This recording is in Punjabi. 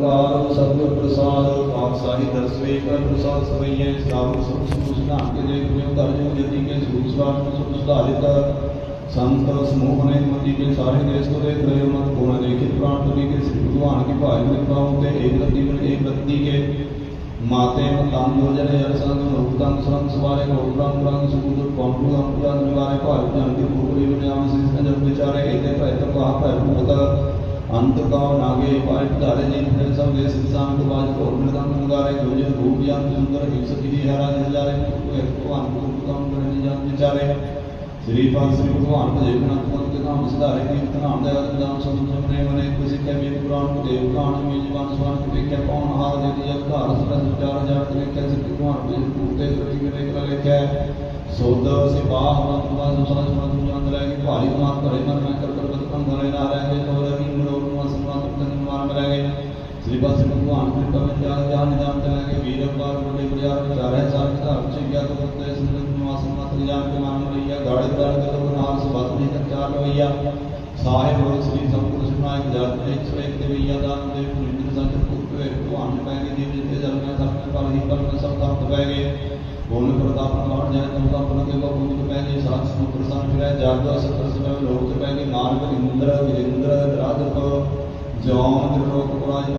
ਕਾਰ ਸਤਿਗੁਰ ਪ੍ਰਸਾਦ ਪਾਤਸ਼ਾਹੀ ਦਰਸਵੇ ਕਰ ਪ੍ਰਸਾਦ ਸਵਈਏ ਸਾਬ ਸੁਖ ਸੁਖ ਕੇ ਦੇਖ ਲਿਓ ਧਰ ਜੋ ਜਤੀ ਕੇ ਸੂਖ ਨੂੰ ਸੁਖ ਸੁਧਾਰਿਤ ਸੰਤ, ਸਮੂਹ ਨੇ ਮਤੀ ਕੇ ਸਾਰੇ ਦੇਸ਼ ਤੋਂ ਦੇਖ ਰਹੇ ਮਤ ਕੋਣ ਦੇਖਿਤ ਪ੍ਰਾਣ ਤੁਲੀ ਕੇ, ਸ੍ਰੀ ਭਗਵਾਨ ਕੀ ਭਾਜ ਨਿਕਾਉ ਤੇ ਏਕ ਰਤੀ ਬਨ ਏਕ ਰਤੀ ਕੇ। ਮਾਤੇ ਮਤੰਗ ਹੋ ਜਨੇ ਜਨ ਸੰਗ ਰੂਪ ਤੰਗ ਸੰਗ ਸਵਾਰੇ ਰੋਗ ਰੰਗ ਰੰਗ ਸੁਕੂਤ ਪੰਪੂ ਅੰਪੁਰਾਂ ਨਿਵਾਰੇ ਭਾਜ ਜਨ ਕੀ ਭੂਪਰੀ ਬਨਿਆਮ ਸਿਸ ਜਨ ਵਿਚਾਰੇ ਅੰਤ ਕਾਉ ਨਾਗੇ ਪਾਇ ਧਾਰੇ ਜੀ, ਫਿਰ ਸਭ ਦੇ ਸੰਸਾਨ ਤੋਂ ਬਾਜ ਕੋਰ ਮ੍ਰਿਤੰਗ ਮੁਗਾਰੇ ਗੋਜਨ ਰੂਪ ਯੰ ਸੁੰਦਰ ਹਿੰਸ ਕੀ ਹਰਾ ਜਲਾਰੇ ਭਗਵਾਨ ਕੋ ਕੰਮ ਕਰਨ ਜਨ ਵਿਚਾਰੇ। ਸ੍ਰੀ ਪਾਦ ਸ੍ਰੀ ਭਗਵਾਨ ਭਜੇ ਗੁਣ ਅਤਮਤ ਕੇ ਨਾਮ ਸਿਧਾਰੇ, ਕੀਰਤਨ ਨਾਮ ਦੇ ਅਦਨ ਨਾਮ ਸੰਤ ਜਪਨੇ ਮਨੇ ਕਿਸੇ ਕੇ ਵੀ ਪੁਰਾਣ ਕੋ ਦੇਵ ਪੁਰਾਣ ਮੇ ਜਵਾਨ ਸਵਾਨ ਕੇ ਵੇਖਿਆ ਕੌਣ ਹਾਰ ਦੇ ਦੀ ਅਧਾਰ ਸਦਾ ਵਿਚਾਰ ਜਾਣ ਕੇ ਵੇਖਿਆ, ਸ੍ਰੀ ਭਗਵਾਨ ਭਜੇ ਪੂਰਤੇ ਪ੍ਰਤੀ ਮੇਰੇ ਕਲਾ ਲਿਖਿਆ ਸੋਧ ਸਿਪਾਹ ਮਤ ਬਾਦ ਸੁਸਾ ਸੁਨਾ ਤੁਮ ਜਾਂਦ ਲੈ ਕੇ ਭਾਰੀ ਮਾਤ ਭਰੇ, ਮਨ ਮੈਂ ਕਰ ਕਰ ਸ੍ਰੀ ਪਾਦ ਭਗਵਾਨ ਕੇ ਕਵਨ ਜਾਨ ਜਾਨ ਨਿਦਾਨ ਤੇ ਲੈ ਕੇ ਵੀਰ ਅਵਤਾਰ ਬੜੇ ਬੜਿਆਰ ਵਿਚਾਰੇ ਸਾਰ ਵਿਧਾਰ ਚ ਗਿਆ, ਤੋ ਤੇ ਸੰਗਤ ਨੂੰ ਆਸਮਾ ਜਾਨ ਕੇ ਮਾਨ ਮਰਈਆ ਗਾੜੇ ਦਰ ਕੇ ਤੋ ਨਾਮ ਸੁਭਤ ਨਹੀਂ ਚਾਰ ਲਵਈਆ ਸਾਹਿਬ ਗੁਰੂ ਸ੍ਰੀ ਸਤਿਗੁਰੂ ਸਿਮਾਇ ਜਪ ਇੱਕ ਸੋ ਇੱਕ ਦੇਵਈਆ ਦਾਨ ਦੇ ਪੁਰਿੰਦਰ ਸੰਤ ਪੁੱਤ ਭਗਵਾਨ ਪੈ ਗਏ ਜੀਵ ਜਿਤੇ ਜਨਮ ਸਭ ਪਰ ਹੀ ਪਰ ਸਭ ਤਖਤ ਪੈ ਗਏ। ਗੁਣ ਪ੍ਰਤਾਪ ਨਾਮ ਜੈ ਤੁਮ ਦਾ ਪਨ ਕੇ ਬਹੁ ਗੁਣ ਪੈ ਗਏ ਸਾਤ ਸਮੁੰਦਰ ਸੰਗ ਫਿਰੈ ਜਗ ਸਤਰ ਸਮੈ ਲੋਕ ਚ ਪੈ ਗਏ ਨਾਨਕ ਇੰਦਰ ਵਿਰਿੰਦਰ ਰਾਧਪ ਜੋਨ ਲੋਕ ਪੁਰਾਜ